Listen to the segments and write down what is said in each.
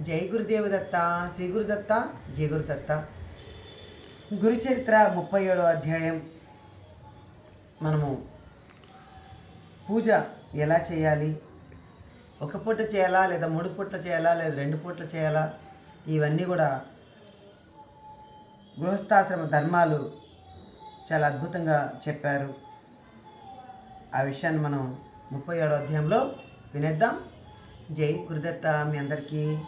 జై గురుదేవదత్త శ్రీ గురుదత్త జై గురుదత్త. గురుచరిత్ర ముప్పై ఏడో అధ్యాయం. మనము పూజ ఎలా చేయాలి? ఒక పూట చేయాలా? లేదా మూడు పూట్ల చేయాలా? లేదా రెండు పూట్ల చేయాలా? ఇవన్నీ కూడా గృహస్థాశ్రమ ధర్మాలు చాలా అద్భుతంగా చెప్పారు. ఆ విషయాన్ని మనం ముప్పై ఏడో అధ్యాయంలో వినేద్దాం. జై గురుదత్త మీ అందరికీ.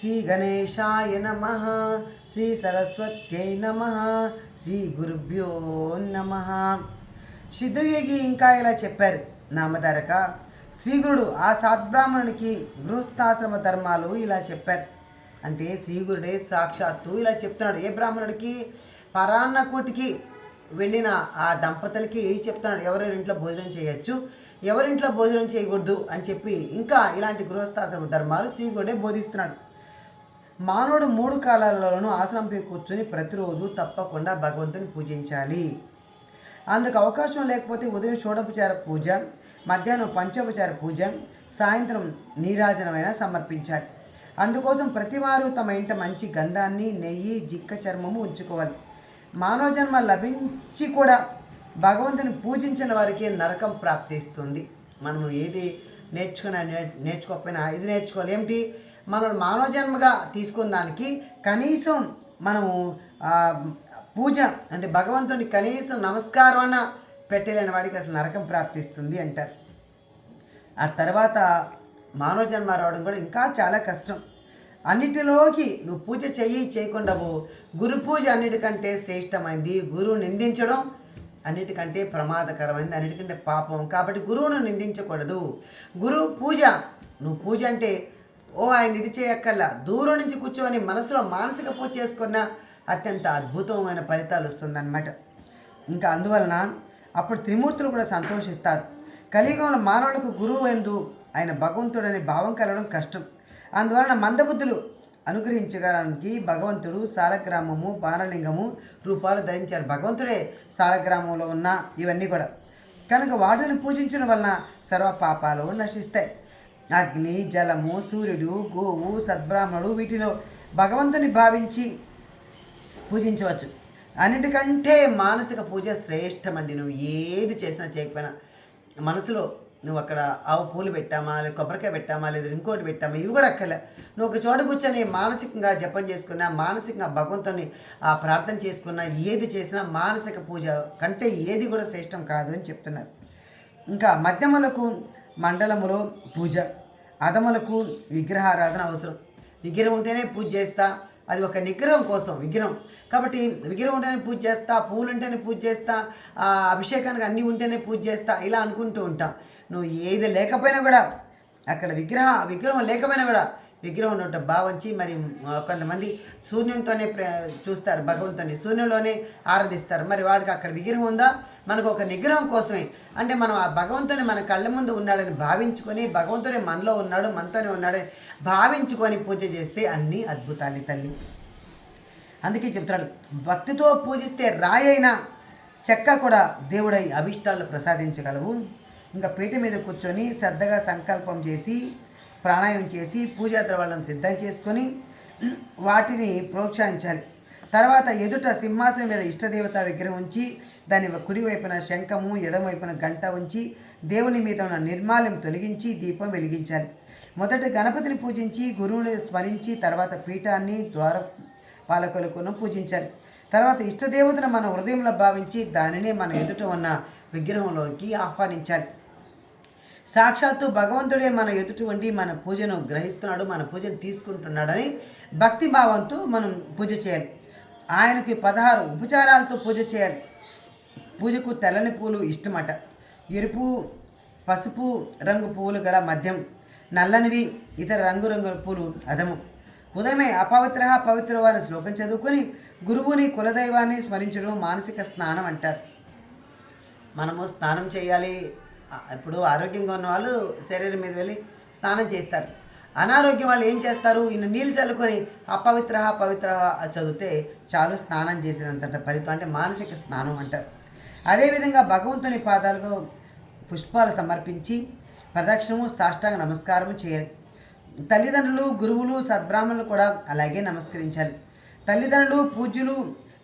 శ్రీ గణేశాయ నమ శ్రీ సరస్వత్యై నమ శ్రీ గురుభ్యో నమ సిద్ధయోగి ఇంకా ఇలా చెప్పారు నామధారక. శ్రీగురుడు ఆ సాద్బ్రాహ్మణునికి గృహస్థాశ్రమ ధర్మాలు ఇలా చెప్పారు. అంటే శ్రీగురుడే సాక్షాత్తు ఇలా చెప్తున్నాడు. ఏ బ్రాహ్మణుడికి? పరాన్న కోటికి వెళ్ళిన ఆ దంపతులకి చెప్తున్నాడు. ఎవరెవరి ఇంట్లో భోజనం చేయొచ్చు ఎవరింట్లో భోజనం చేయకూడదు అని చెప్పి ఇంకా ఇలాంటి గృహస్థాశ్రమ ధర్మాలు శ్రీగురుడే బోధిస్తున్నాడు. మానవుడు మూడు కాలాలలోనూ ఆశ్రమంపై కూర్చొని ప్రతిరోజు తప్పకుండా భగవంతుని పూజించాలి. అందుకు అవకాశం లేకపోతే ఉదయం షోడపచార పూజ మధ్యాహ్నం పంచోపచార పూజ సాయంత్రం నీరాజనమైన సమర్పించాలి. అందుకోసం ప్రతివారు తమ ఇంట మంచి గంధాన్ని నెయ్యి జిక్క చర్మము ఉంచుకోవాలి. మానవ జన్మ లభించి కూడా భగవంతుని పూజించిన వారికి నరకం ప్రాప్తిస్తుంది. మనము ఏది నేర్చుకున్నా నేర్చుకోకపోయినా ఇది నేర్చుకోవాలి. ఏమిటి? మనం మానవ జన్మగా తీసుకున్న దానికి కనీసం మనము పూజ అంటే భగవంతుని కనీసం నమస్కారం పెట్టలేని వాడికి అసలు నరకం ప్రాప్తిస్తుంది అంటారు. ఆ తర్వాత మానవ జన్మ రావడం కూడా ఇంకా చాలా కష్టం. అన్నిటిలోకి నువ్వు పూజ చెయ్యి చేయకుండా గురు పూజ అన్నిటికంటే శ్రేష్టమైంది. గురువు నిందించడం అన్నిటికంటే ప్రమాదకరమైంది. అన్నిటికంటే పాపం. కాబట్టి గురువును నిందించకూడదు. గురువు పూజ నువ్వు పూజ అంటే ఓ ఆయన ఇది చేయక్కర్లా. దూరం నుంచి కూర్చొని మనసులో మానసిక పూజ చేసుకున్న అత్యంత అద్భుతమైన ఫలితాలు వస్తుందన్నమాట. ఇంకా అందువలన అప్పుడు త్రిమూర్తులు కూడా సంతోషిస్తారు. కలియుగంలో మానవులకు గురువు ఎందు ఆయన భగవంతుడనే భావం కలగడం కష్టం. అందువలన మందబుద్ధులు అనుగ్రహించడానికి భగవంతుడు సాలగ్రామము బాణలింగము రూపాలు ధరించాడు భగవంతుడే సాలగ్రామంలో ఉన్న ఇవన్నీ కూడా. కనుక వాటిని పూజించడం వలన సర్వ పాపాలు నశిస్తాయి. అగ్ని జలము సూర్యుడు గోవు సద్బ్రాహ్మణుడు వీటిలో భగవంతుని భావించి పూజించవచ్చు. అన్నిటికంటే మానసిక పూజ శ్రేష్టమండి నువ్వు ఏది చేసినా చేయకపోయినా మనసులో నువ్వు అక్కడ ఆవు పూలు పెట్టామా లేదా కొబ్బరికాయ పెట్టామా లేదా ఇంకోటి పెట్టామా ఇవి కూడా అక్కర్లే. నువ్వు ఒక చోట కూర్చొని మానసికంగా జపం చేసుకున్నా మానసికంగా భగవంతుని ఆ ప్రార్థన చేసుకున్నా ఏది చేసినా మానసిక పూజ కంటే ఏది కూడా శ్రేష్టం కాదు అని చెప్తున్నారు. ఇంకా మధ్యములకు మండలములో పూజ. అదములకు విగ్రహారాధన అవసరం. విగ్రహం ఉంటేనే పూజ చేస్తా అది ఒక నిగ్రహం కోసం విగ్రహం. కాబట్టి విగ్రహం ఉంటేనే పూజ చేస్తా పూలు ఉంటేనే పూజ చేస్తా ఆ, అభిషేకానికి అన్నీ ఉంటేనే పూజ చేస్తా ఇలా అనుకుంటూ ఉంటాం. నువ్వు ఏది లేకపోయినా కూడా అక్కడ విగ్రహ విగ్రహం లేకపోయినా కూడా విగ్రహం ఉన్నట్టు భావించి మరి కొంతమంది శూన్యంతోనే ప్ర చూస్తారు భగవంతుని శూన్యంలోనే ఆరాధిస్తారు. మరి వాడికి అక్కడ విగ్రహం ఉందా? మనకు ఒక నిగ్రహం కోసమే. అంటే మనం ఆ భగవంతుని మన కళ్ళ ముందు ఉన్నాడని భావించుకొని భగవంతుడే మనలో ఉన్నాడు మనతోనే ఉన్నాడని భావించుకొని పూజ చేస్తే అన్నీ అద్భుతాలు తల్లి. అందుకే చెప్తాడు భక్తితో పూజిస్తే రాయి చెక్క కూడా దేవుడై అభిష్టాలు ప్రసాదించగలవు. ఇంకా పీట మీద కూర్చొని శ్రద్ధగా సంకల్పం చేసి ప్రాణాయామం చేసి పూజా ద్రవాలను సిద్ధం చేసుకొని వాటిని ప్రోత్సహించాలి. తర్వాత ఎదుట సింహాసనం మీద ఇష్టదేవత విగ్రహం ఉంచి దాని కుడివైపున శంఖము ఎడమవైపున గంట ఉంచి దేవుని మీద ఉన్న నిర్మాల్యం తొలగించి దీపం వెలిగించాలి. మొదట గణపతిని పూజించి గురువుని స్మరించి తర్వాత పీఠాన్ని ద్వార పాలకులకును పూజించాలి. తర్వాత ఇష్టదేవతను మన హృదయంలో భావించి దానినే మన ఎదుట ఉన్న విగ్రహంలోకి ఆహ్వానించాలి. సాక్షాత్తు భగవంతుడే మన ఎదుటి ఉండి మన పూజను గ్రహిస్తున్నాడు మన పూజను తీసుకుంటున్నాడని భక్తి భావంతో మనం పూజ చేయాలి. ఆయనకి పదహారు ఉపచారాలతో పూజ చేయాలి. పూజకు తెల్లని పూలు ఇష్టమట. ఎరుపు పసుపు రంగు పువ్వులు గల మద్యం నల్లనివి ఇతర రంగురంగుల పూలు అదము. ఉదయమే అపవిత్ర పవిత్ర వారి శ్లోకం చదువుకొని గురువుని కులదైవాన్ని స్మరించడం మానసిక స్నానం అంటారు. మనము స్నానం చేయాలి ఇప్పుడు ఆరోగ్యంగా ఉన్న వాళ్ళు శరీరం మీద వెళ్ళి స్నానం చేస్తారు. అనారోగ్యం వాళ్ళు ఏం చేస్తారు? ఈయన నీళ్ళు చల్లుకొని అపవిత్ర పవిత్ర చదివితే చాలు స్నానం చేసినంత ఫలితం అంటే మానసిక స్నానం అంటారు. అదేవిధంగా భగవంతుని పాదాలకు పుష్పాలు సమర్పించి ప్రదక్షిణము సాష్టాంగ నమస్కారము చేయాలి. తల్లిదండ్రులు గురువులు సద్బ్రాహ్మణులు కూడా అలాగే నమస్కరించాలి. తల్లిదండ్రులు పూజ్యులు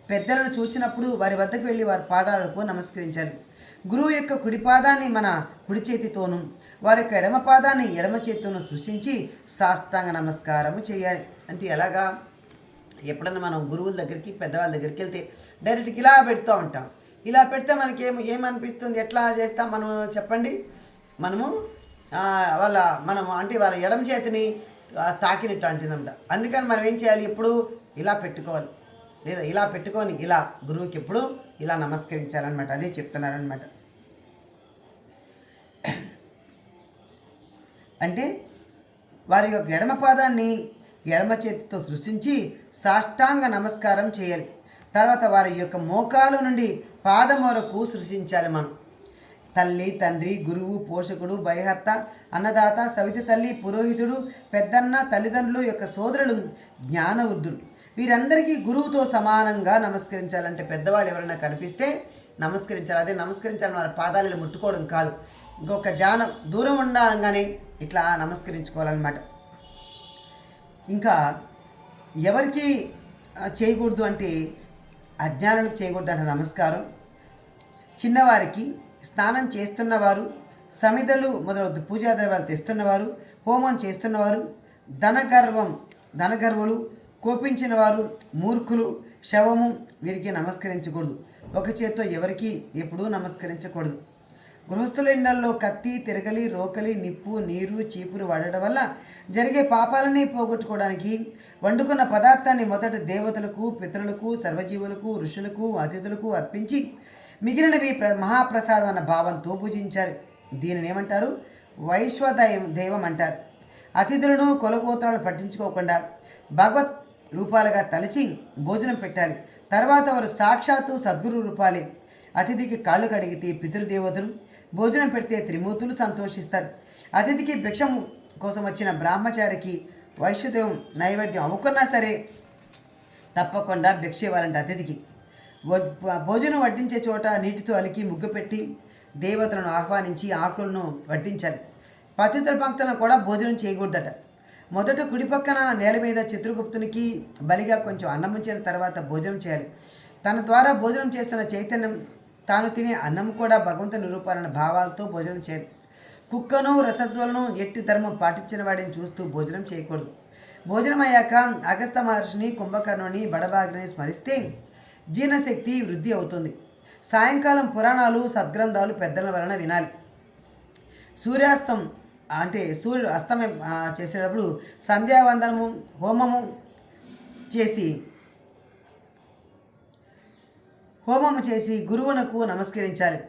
పెద్దలను చూసినప్పుడు వారి వద్దకు వెళ్ళి వారి పాదాలకు నమస్కరించాలి. గురువు యొక్క కుడిపాదాన్ని మన కుడి చేతితోనూ వారి యొక్క ఎడమ పాదాన్ని ఎడమ చేతితోనూ సృష్టించి సాష్టాంగ నమస్కారము చేయాలి. అంటే ఎలాగా? ఎప్పుడన్నా మనం గురువుల దగ్గరికి పెద్దవాళ్ళ దగ్గరికి వెళ్తే డైరెక్ట్గా ఇలా పెడుతూ ఉంటాం. ఇలా పెడితే మనకి ఏం ఏమనిపిస్తుంది? ఎట్లా చేస్తాం? మనం చెప్పండి. మనము వాళ్ళ మనం అంటే వాళ్ళ ఎడమ చేతిని తాకినట్టు అంటుందంట అందుకని మనం ఏం చేయాలి? ఎప్పుడు ఇలా పెట్టుకోవాలి. లేదా ఇలా పెట్టుకొని ఇలా గురువుకి ఎప్పుడు ఇలా నమస్కరించాలన్నమాట. అదే చెప్తున్నారనమాట అంటే వారి యొక్క ఎడమ పాదాన్ని ఎడమ చేతితో సృష్టించి సాష్టాంగ నమస్కారం చేయాలి. తర్వాత వారి యొక్క మోకాలు నుండి పాదం వరకు సృష్టించాలి మనం. తల్లి తండ్రి గురువు పోషకుడు భయహర్త అన్నదాత సవితి తల్లి పురోహితుడు పెద్దన్న తల్లిదండ్రులు యొక్క సోదరుడు జ్ఞానవృద్ధుడు వీరందరికీ గురువుతో సమానంగా నమస్కరించాలంటే పెద్దవాళ్ళు ఎవరైనా కనిపిస్తే నమస్కరించాలి. అదే నమస్కరించాలని వారి పాదాలను ముట్టుకోవడం కాదు. ఇంకొక జానం దూరం ఉండగానే ఇట్లా నమస్కరించుకోవాలన్నమాట. ఇంకా ఎవరికి చేయకూడదు అంటే అజ్ఞానులకు చేయకూడదు అంటే నమస్కారం. చిన్నవారికి స్నానం చేస్తున్నవారు సమిధలు మొదలవుతు పూజా ద్రవ్యాలు తెస్తున్నవారు హోమం చేస్తున్నవారు ధనగర్వం ధనగర్వులు కోపించిన వారు మూర్ఖులు శవము వీరికి నమస్కరించకూడదు. ఒక చేత్తో ఎవరికి ఎప్పుడూ నమస్కరించకూడదు. గృహస్థుల ఇళ్ళలో కత్తి తిరగలి రోకలి నిప్పు నీరు చీపురు వాడడం వల్ల జరిగే పాపాలని పోగొట్టుకోవడానికి వండుకున్న పదార్థాన్ని మొదట దేవతలకు పితరులకు సర్వజీవులకు ఋషులకు అతిథులకు అర్పించి మిగిలినవి ప్ర మహాప్రసాదం అన్న భావంతో పూజించారు. దీనిని ఏమంటారు? వైశ్వదయం దైవం అంటారు. అతిథులను కొలగోత్రాలను పట్టించుకోకుండా భగవత్ రూపాలుగా తలచి భోజనం పెట్టాలి తర్వాత వారు సాక్షాత్తు సద్గురు రూపాలే. అతిథికి కాళ్ళు కడిగితే పితృదేవతలు భోజనం పెడితే త్రిమూర్తులు సంతోషిస్తారు. అతిథికి భిక్షం కోసం వచ్చిన బ్రహ్మచారికి వైశ్యదేవం నైవేద్యం అమ్ముకున్నా సరే తప్పకుండా భిక్ష ఇవ్వాలంటే అతిథికి. భోజనం వడ్డించే చోట నీటితో అలికి ముగ్గు పెట్టి దేవతలను ఆహ్వానించి ఆకులను వడ్డించాలి. పతితుల పంక్తులను కూడా భోజనం చేయకూడదట. మొదట కుడి పక్కన నేల మీద చిత్రగుప్తునికి బలిగా కొంచెం అన్నం ఉంచిన తర్వాత భోజనం చేయాలి. తన ద్వారా భోజనం చేస్తున్న చైతన్యం తాను తినే అన్నం కూడా భగవంతుని నిరూపాలన్న భావాలతో భోజనం చేయాలి కుక్కను రసజ్వలను ఎట్టి ధర్మం పాటించిన వాడిని చూస్తూ భోజనం చేయకూడదు. భోజనం అయ్యాక అగస్త మహర్షిని కుంభకర్ణుని బడబాగ్ని స్మరిస్తే జీర్ణశక్తి వృద్ధి అవుతుంది. సాయంకాలం పురాణాలు సద్గ్రంథాలు పెద్దల వలన వినాలి. సూర్యాస్తం అంటే సూర్యుడు అస్తమయం చేసేటప్పుడు సంధ్యావందనము హోమము చేసి హోమము చేసి గురువునకు నమస్కరించాలి.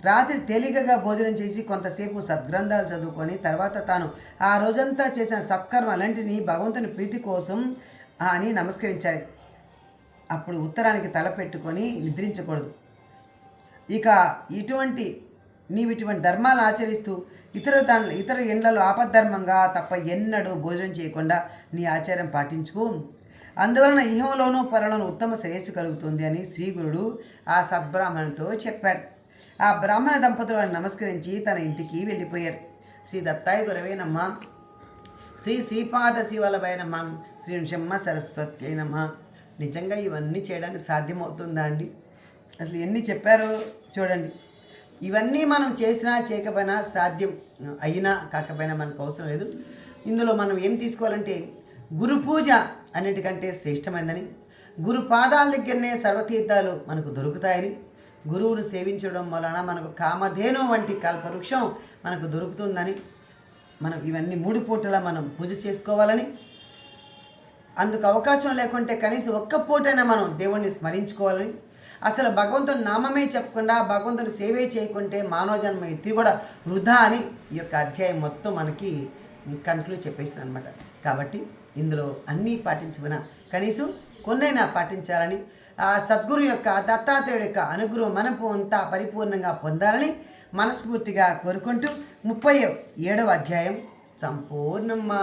రాత్రి తేలికగా భోజనం చేసి కొంతసేపు సద్గ్రంథాలు చదువుకొని తర్వాత తాను ఆ రోజంతా చేసిన సత్కర్మలన్నింటినీ భగవంతుని ప్రీతి కోసం అని నమస్కరించాలి. అప్పుడు ఉత్తరానికి తల పెట్టుకొని నిద్రించకూడదు. ఇక ఇటువంటి నీవు ఇటువంటి ధర్మాలను ఆచరిస్తూ ఇతర ఇతర ఎండ్లలో ఆపద్ధర్మంగా తప్ప ఎన్నడూ భోజనం చేయకుండా నీ ఆచారం పాటించుకో. అందువలన ఇహంలోనూ పరలోనూ ఉత్తమ శ్రేయస్సు కలుగుతుంది అని శ్రీగురుడు ఆ సద్బ్రాహ్మణుతో చెప్పాడు. ఆ బ్రాహ్మణ దంపతులు ఆయన నమస్కరించి తన ఇంటికి వెళ్ళిపోయారు. శ్రీ దత్తాయి గురవేనమ్మ శ్రీ శ్రీపాద శివలభైనమ్మ శ్రీ నృసింహ సరస్వతి అయినమ్మ నిజంగా ఇవన్నీ చేయడానికి సాధ్యమవుతుందా అండి? అసలు ఎన్ని చెప్పారో చూడండి. ఇవన్నీ మనం చేసినా చేయకపోయినా సాధ్యం. అయినా కాకపోయినా మనకు అవసరం లేదు. ఇందులో మనం ఏం తీసుకోవాలంటే గురు పూజ అన్నిటికంటే శ్రేష్టమైందని గురు పాదాల దగ్గరనే సర్వతీర్థాలు మనకు దొరుకుతాయని గురువును సేవించడం వలన మనకు కామధేను వంటి కల్పవృక్షం మనకు దొరుకుతుందని మనం ఇవన్నీ మూడు పూటలా మనం పూజ చేసుకోవాలని అందుకు అవకాశం లేకుంటే కనీసం ఒక్క పూటైనా మనం దేవుణ్ణి స్మరించుకోవాలని అసలు భగవంతుని నామమే చెప్పకుండా భగవంతుని సేవే చేయకుంటే మానవ జన్మ ఇది కూడా వృధా అని ఈ యొక్క అధ్యాయం మొత్తం మనకి కంక్లూడ్ చెప్పేసింది అనమాట కాబట్టి ఇందులో అన్నీ పాటించమన కనీసం కొన్నైనా పాటించాలని ఆ సద్గురు యొక్క దత్తాత్రేయుడు యొక్క అనుగ్రహం మనపు అంతా పరిపూర్ణంగా పొందాలని మనస్ఫూర్తిగా కోరుకుంటూ ముప్పై ఏడవ అధ్యాయం సంపూర్ణమ్మా.